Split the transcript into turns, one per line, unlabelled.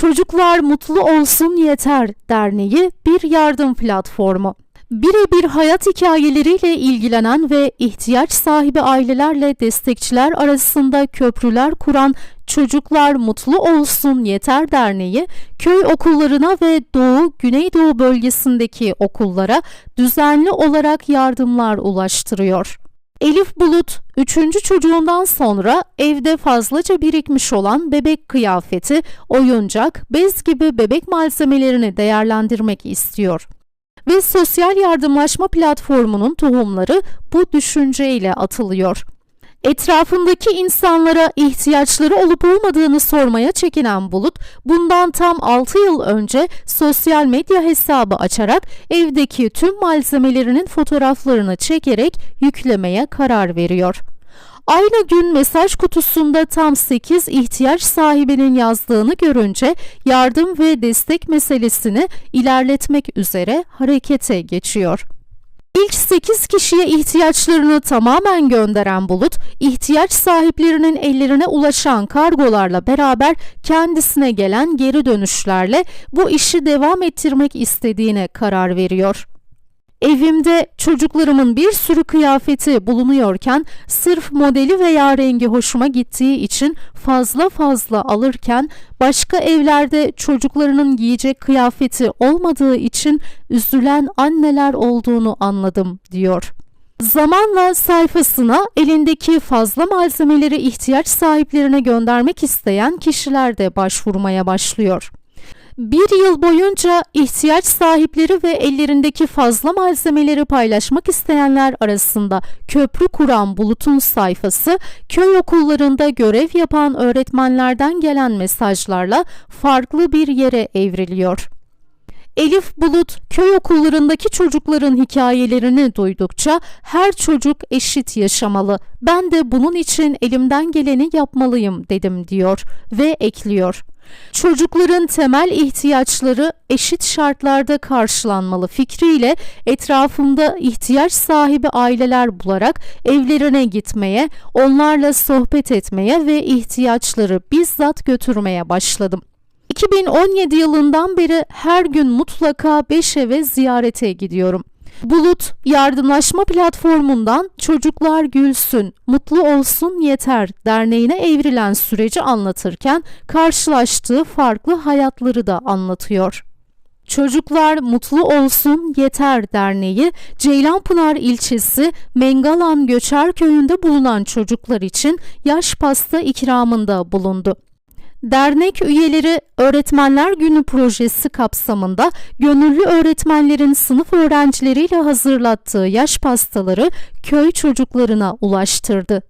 Çocuklar Mutlu Olsun Yeter Derneği bir yardım platformu. Birebir hayat hikayeleriyle ilgilenen ve ihtiyaç sahibi ailelerle destekçiler arasında köprüler kuran Çocuklar Mutlu Olsun Yeter Derneği, köy okullarına ve Doğu, Güneydoğu bölgesindeki okullara düzenli olarak yardımlar ulaştırıyor. Elif Bulut, üçüncü çocuğundan sonra evde fazlaca birikmiş olan bebek kıyafeti, oyuncak, bez gibi bebek malzemelerini değerlendirmek istiyor. Ve sosyal yardımlaşma platformunun tohumları bu düşünceyle atılıyor. Etrafındaki insanlara ihtiyaçları olup olmadığını sormaya çekinen Bulut, bundan tam 6 yıl önce sosyal medya hesabı açarak evdeki tüm malzemelerinin fotoğraflarını çekerek yüklemeye karar veriyor. Aynı gün mesaj kutusunda tam 8 ihtiyaç sahibinin yazdığını görünce yardım ve destek meselesini ilerletmek üzere harekete geçiyor. İlk 8 kişiye ihtiyaçlarını tamamen gönderen Bulut, ihtiyaç sahiplerinin ellerine ulaşan kargolarla beraber kendisine gelen geri dönüşlerle bu işi devam ettirmek istediğine karar veriyor. Evimde çocuklarımın bir sürü kıyafeti bulunuyorken sırf modeli veya rengi hoşuma gittiği için fazla fazla alırken başka evlerde çocuklarının giyecek kıyafeti olmadığı için üzülen anneler olduğunu anladım diyor. Zamanla sayfasına elindeki fazla malzemeleri ihtiyaç sahiplerine göndermek isteyen kişiler de başvurmaya başlıyor. Bir yıl boyunca ihtiyaç sahipleri ve ellerindeki fazla malzemeleri paylaşmak isteyenler arasında köprü kuran Bulut'un sayfası köy okullarında görev yapan öğretmenlerden gelen mesajlarla farklı bir yere evriliyor. Elif Bulut köy okullarındaki çocukların hikayelerini duydukça her çocuk eşit yaşamalı. Ben de bunun için elimden geleni yapmalıyım dedim diyor ve ekliyor. Çocukların temel ihtiyaçları eşit şartlarda karşılanmalı fikriyle etrafımda ihtiyaç sahibi aileler bularak evlerine gitmeye, onlarla sohbet etmeye ve ihtiyaçları bizzat götürmeye başladım. 2017 yılından beri her gün mutlaka 5 eve ziyarete gidiyorum. Bulut yardımlaşma platformundan Çocuklar Gülsün, Mutlu Olsun Yeter derneğine evrilen süreci anlatırken karşılaştığı farklı hayatları da anlatıyor. Çocuklar Mutlu Olsun Yeter Derneği, Ceylanpınar ilçesi Mengalan Göçer köyünde bulunan çocuklar için yaş pasta ikramında bulundu. Dernek üyeleri Öğretmenler Günü projesi kapsamında gönüllü öğretmenlerin sınıf öğrencileriyle hazırlattığı yaş pastaları köy çocuklarına ulaştırdı.